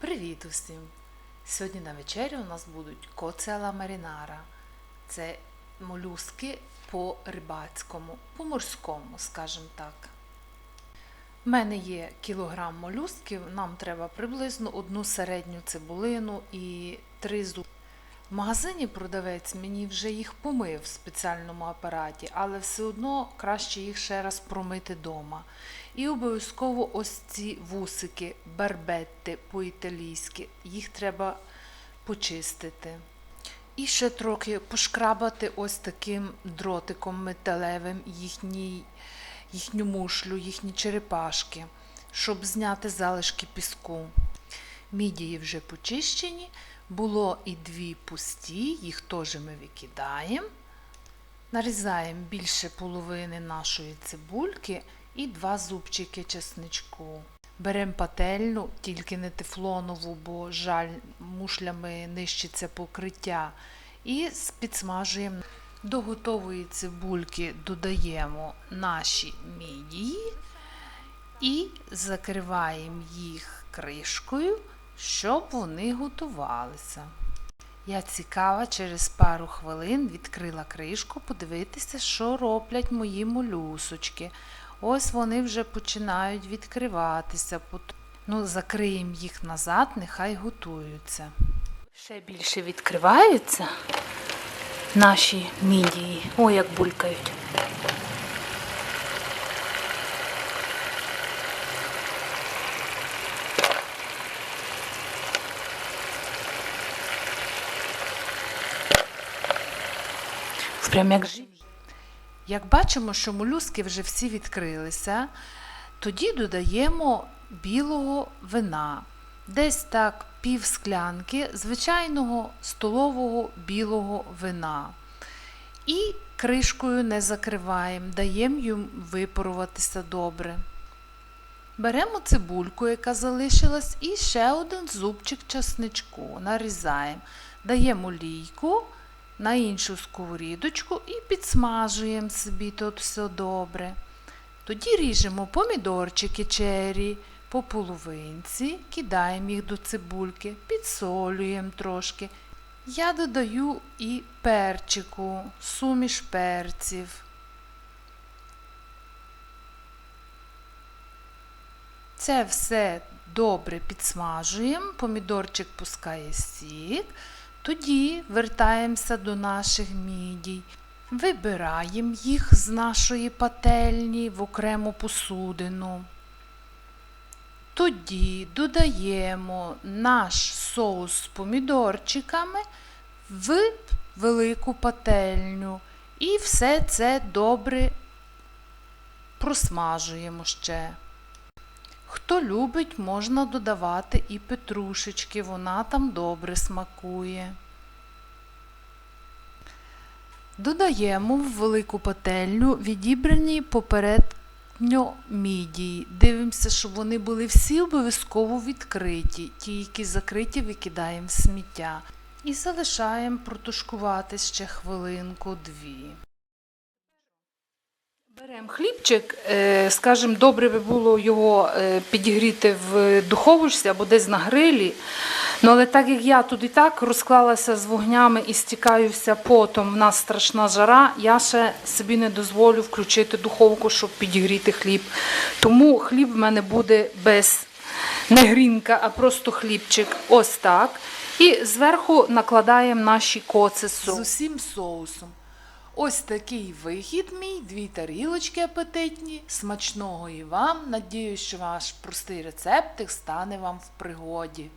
Привіт усім! Сьогодні на вечері у нас будуть коцела марінара. Це молюски по рибацькому, по морському, скажімо так. У мене є кілограм молюсків, нам треба приблизно одну середню цибулину і три зуб. В магазині продавець мені вже їх помив в спеціальному апараті, але все одно краще їх ще раз промити вдома. І обов'язково ось ці вусики, барбетти по-італійськи, їх треба почистити. І ще трохи пошкрабати ось таким дротиком металевим їхній, їхню мушлю, їхні черепашки, щоб зняти залишки піску. Мідії вже почищені, було і дві пусті, їх теж ми викидаємо. Нарізаємо більше половини нашої цибульки і два зубчики чесничку. Беремо пательню, тільки не тефлонову, бо жаль, мушлями нищиться покриття. І підсмажуємо. До готової цибульки додаємо наші мідії і закриваємо їх кришкою, щоб вони готувалися. Я цікава, через пару хвилин відкрила кришку подивитися, що роблять мої молюсочки. Ось вони вже починають відкриватися. Ну, закриємо їх назад, нехай готуються. Ще більше відкриваються наші мідії. Ой, як булькають. Прям як живі. Як бачимо, що молюски вже всі відкрилися, тоді додаємо білого вина. Десь так пів склянки звичайного столового білого вина. І кришкою не закриваємо, даємо їм випаруватися добре. Беремо цибульку, яка залишилась, і ще один зубчик часничку. Нарізаємо, даємо олійку на іншу сковорідочку і підсмажуємо собі тут все добре. Тоді ріжемо помідорчики чері по половинці, кидаємо їх до цибульки, підсолюємо трошки. Я додаю і перчику, суміш перців. Це все добре підсмажуємо, помідорчик пускає сік. Тоді вертаємося до наших мідій, вибираємо їх з нашої пательні в окрему посудину. Тоді додаємо наш соус з помідорчиками в велику пательню і все це добре просмажуємо ще. Хто любить, можна додавати і петрушечки, вона там добре смакує. Додаємо в велику пательню відібрані попередньо мідії. Дивимося, щоб вони були всі обов'язково відкриті. Ті, які закриті, викидаємо в сміття. І залишаємо протушкувати ще хвилинку-дві. Беремо хлібчик, е, скажімо, добре би було його е, підігріти в духовочці або десь на грилі. Ну, але так як я тут і так розклалася з вогнями і стікаюся потом, в нас страшна жара, я ще собі не дозволю включити духовку, щоб підігріти хліб. Тому хліб в мене буде без не грінка, а просто хлібчик. Ось так. І зверху накладаємо наші коци з усім соусом. Ось такий вихід мій, дві тарілочки апетитні. Смачного і вам. Надіюсь, що ваш простий рецептик стане вам в пригоді.